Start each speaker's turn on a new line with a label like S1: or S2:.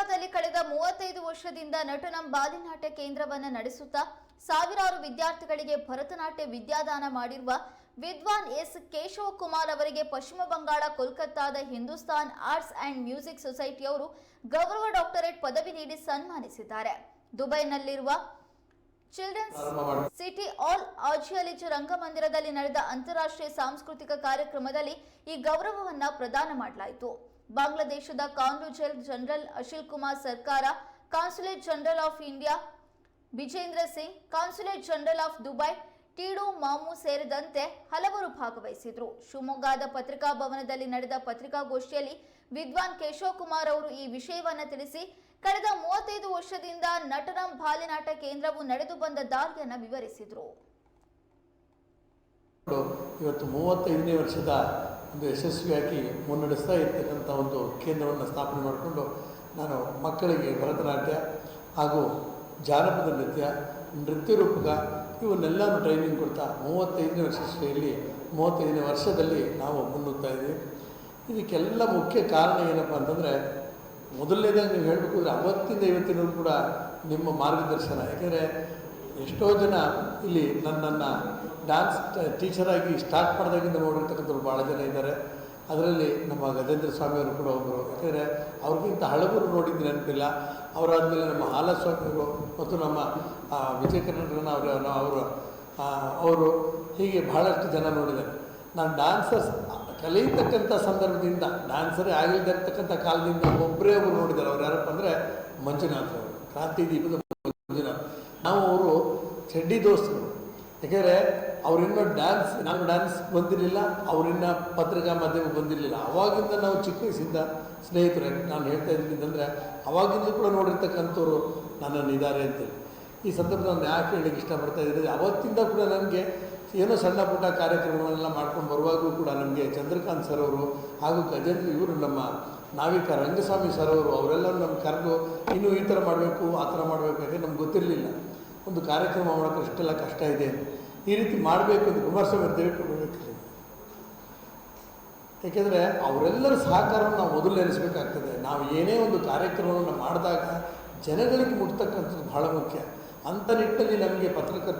S1: ಶಿವಮೊಗ್ಗದಲ್ಲಿ ಕಳೆದ ಮೂವತ್ತೈದು ವರ್ಷದಿಂದ ನಟನಂ ಬಾಲಿನಾಟ್ಯ ಕೇಂದ್ರವನ್ನು ನಡೆಸುತ್ತಾ ಸಾವಿರಾರು ವಿದ್ಯಾರ್ಥಿಗಳಿಗೆ ಭರತನಾಟ್ಯ ವಿದ್ಯಾದಾನ ಮಾಡಿರುವ ವಿದ್ವಾನ್ ಎಸ್ ಕೇಶವ ಕುಮಾರ್ ಅವರಿಗೆ ಪಶ್ಚಿಮ ಬಂಗಾಳ ಕೋಲ್ಕತ್ತಾದ ಹಿಂದೂಸ್ತಾನ್ ಆರ್ಟ್ಸ್ ಅಂಡ್ ಮ್ಯೂಸಿಕ್ ಸೊಸೈಟಿಯವರು ಗೌರವ ಡಾಕ್ಟರೇಟ್ ಪದವಿ ನೀಡಿ ಸನ್ಮಾನಿಸಿದ್ದಾರೆ. ದುಬೈನಲ್ಲಿರುವ ಚಿಲ್ಡ್ರನ್ಸ್ ಸಿಟಿ ಆಲ್ ಆಜಿಯಾಲಿಜ್ ರಂಗಮಂದಿರದಲ್ಲಿ ನಡೆದ ಅಂತಾರಾಷ್ಟ್ರೀಯ ಸಾಂಸ್ಕೃತಿಕ ಕಾರ್ಯಕ್ರಮದಲ್ಲಿ ಈ ಗೌರವವನ್ನು ಪ್ರದಾನ ಮಾಡಲಾಯಿತು. ಬಾಂಗ್ಲಾದೇಶದ consulate general Ashil Kumar Sarkar, consulate general of India, Bijendra Singh, consulate general of Dubai, ಟಿಡು ಮಾಮು ಸೇರಿದಂತೆ ಹಲವರು ಭಾಗವಹಿಸಿದ್ರು. ಶಿವಮೊಗ್ಗದ ಪತ್ರಿಕಾ ಭವನದಲ್ಲಿ ನಡೆದ ಪತ್ರಿಕಾಗೋಷ್ಠಿಯಲ್ಲಿ ವಿದ್ವಾನ್ ಕೇಶವ್ ಕುಮಾರ್ ಅವರು ಈ ವಿಷಯವನ್ನು ತಿಳಿಸಿ, ಕಳೆದ ಮೂವತ್ತೈದು ವರ್ಷದಿಂದ ನಟರಂ ಬಾಲಿನಾಟ ಕೇಂದ್ರವು ನಡೆದು ಬಂದ ದಾರಿಯನ್ನು ವಿವರಿಸಿದ್ರು.
S2: ಇವತ್ತು ಮೂವತ್ತೈದನೇ ವರ್ಷದ ಒಂದು ಯಶಸ್ವಿಯಾಗಿ ಮುನ್ನಡೆಸ್ತಾ ಇರ್ತಕ್ಕಂಥ ಒಂದು ಕೇಂದ್ರವನ್ನು ಸ್ಥಾಪನೆ ಮಾಡಿಕೊಂಡು ನಾನು ಮಕ್ಕಳಿಗೆ ಭರತನಾಟ್ಯ ಹಾಗೂ ಜಾನಪದ ನೃತ್ಯ ನೃತ್ಯ ರೂಪಕ ಇವನ್ನೆಲ್ಲನೂ ಟ್ರೈನಿಂಗ್ ಕೊಡ್ತಾ ಮೂವತ್ತೈದನೇ ವರ್ಷದಲ್ಲಿ ಮೂವತ್ತೈದನೇ ವರ್ಷದಲ್ಲಿ ನಾವು ಮುನ್ನುಗ್ತಾ ಇದ್ದೀವಿ. ಇದಕ್ಕೆಲ್ಲ ಮುಖ್ಯ ಕಾರಣ ಏನಪ್ಪ ಅಂತಂದರೆ, ಮೊದಲನೇದಾಗಿ ನೀವು ಹೇಳಬೇಕು ಅಂದರೆ ಅವತ್ತಿಂದ ಇವತ್ತಿನ ಕೂಡ ನಿಮ್ಮ ಮಾರ್ಗದರ್ಶನ. ಯಾಕೆಂದರೆ ಎಷ್ಟೋ ಜನ ಇಲ್ಲಿ ನನ್ನನ್ನು ಡ್ಯಾನ್ಸ್ ಟೀಚರಾಗಿ ಸ್ಟಾರ್ಟ್ ಮಾಡಿದಾಗಿಂದ ನೋಡಿರ್ತಕ್ಕಂಥವ್ರು ಭಾಳ ಜನ ಇದ್ದಾರೆ. ಅದರಲ್ಲಿ ನಮ್ಮ ಗಜೇಂದ್ರ ಸ್ವಾಮಿಯವರು ಕೂಡ ಒಬ್ಬರು ಯಾಕೆಂದರೆ ಅವ್ರಿಗಿಂತ ಹಳಬರು ನೋಡಿದ್ದು ನೆನಪಿಲ್ಲ. ಅವರಾದಮೇಲೆ ನಮ್ಮ ಹಾಲಸ್ವಾಮಿಯವರು ಮತ್ತು ನಮ್ಮ ವಿಜಯ ಕರ್ನಾಟಕನ ಅವರು ಅವರು ಅವರು ಹೀಗೆ ಬಹಳಷ್ಟು ಜನ ನೋಡಿದ್ದಾರೆ. ನಾನು ಡ್ಯಾನ್ಸರ್ಸ್ ಕಲಿಯತಕ್ಕಂಥ ಸಂದರ್ಭದಿಂದ ಡ್ಯಾನ್ಸರೇ ಆಗಿಲ್ಲದೆ ಇರ್ತಕ್ಕಂಥ ಕಾಲದಿಂದ ಒಬ್ಬರೇ ಒಬ್ಬರು ನೋಡಿದ್ದಾರೆ. ಅವ್ರು ಯಾರಪ್ಪ ಅಂದರೆ ಮಂಜುನಾಥ್ ಅವರು. ಕ್ರಾಂತಿ ದೀಪದ ಮಂಜುನಾಥ್. ನಾವು ಅವರು ಚಡ್ಡಿ ದೋಸ್ತರು. ಯಾಕೆಂದರೆ ಅವರಿನ್ನೂ ಡ್ಯಾನ್ಸ್ ನಾನು ಡ್ಯಾನ್ಸ್ ಬಂದಿರಲಿಲ್ಲ, ಅವರಿನ್ನ ಪತ್ರಿಕಾ ಮಾಧ್ಯಮ ಬಂದಿರಲಿಲ್ಲ. ಅವಾಗಿಂದ ನಾವು ಚಿಕ್ಕ ವಯಸ್ಸಿಂದ ಸ್ನೇಹಿತರು ನಾನು ಹೇಳ್ತಾ ಇದ್ದೀನಿ ಅಂದರೆ ಅವಾಗಿಂದ ಕೂಡ ನೋಡಿರ್ತಕ್ಕಂಥವ್ರು ನನ್ನನ್ನು ಇದ್ದಾರೆ ಅಂತೇಳಿ. ಈ ಸಂದರ್ಭ ನಾನು ಯಾಕೆ ಹೇಳಲಿಕ್ಕೆ ಇಷ್ಟಪಡ್ತಾ ಇದ್ದೀನಿ ಅವತ್ತಿಂದ ಕೂಡ ನನಗೆ ಏನೋ ಸಣ್ಣ ಪುಟ್ಟ ಕಾರ್ಯಕ್ರಮಗಳನ್ನೆಲ್ಲ ಮಾಡ್ಕೊಂಡು ಬರುವಾಗಲೂ ಕೂಡ ನಮಗೆ ಚಂದ್ರಕಾಂತ್ ಸರ್ ಅವರು ಹಾಗೂ ಗಜೇಂದ್ರ, ಇವರು ನಮ್ಮ ನಾವಿಕ ರಂಗಸ್ವಾಮಿ ಸರ್ ಅವರು, ಅವರೆಲ್ಲರೂ ನಮ್ಗೆ ಕರೆದು, ಇನ್ನೂ ಈ ಥರ ಮಾಡಬೇಕು, ಆ ಥರ ಮಾಡಬೇಕು ಅಂತ ನಮ್ಗೆ ಗೊತ್ತಿರಲಿಲ್ಲ. ಒಂದು ಕಾರ್ಯಕ್ರಮ ಮಾಡೋಕ್ಕೆ ಅಷ್ಟೆಲ್ಲ ಕಷ್ಟ ಇದೆ. ಈ ರೀತಿ ಮಾಡಬೇಕು ಅಂತ ಅವ್ರು ದಯವಿಟ್ಟು ಬರಬೇಕು ಏಕೆಂದರೆ ಅವರೆಲ್ಲರ ಸಹಕಾರವನ್ನು ನಾವು ಮೊದಲು ನೆನೆಸಬೇಕಾಗ್ತದೆ. ನಾವು ಏನೇ ಒಂದು ಕಾರ್ಯಕ್ರಮವನ್ನು ಮಾಡಿದಾಗ ಜನಗಳಿಗೆ ಮುಟ್ತಕ್ಕಂಥದ್ದು ಬಹಳ ಮುಖ್ಯ. ಅಂಥ ನಿಟ್ಟಿನಲ್ಲಿ ನಮಗೆ ಪತ್ರಕರ್ತ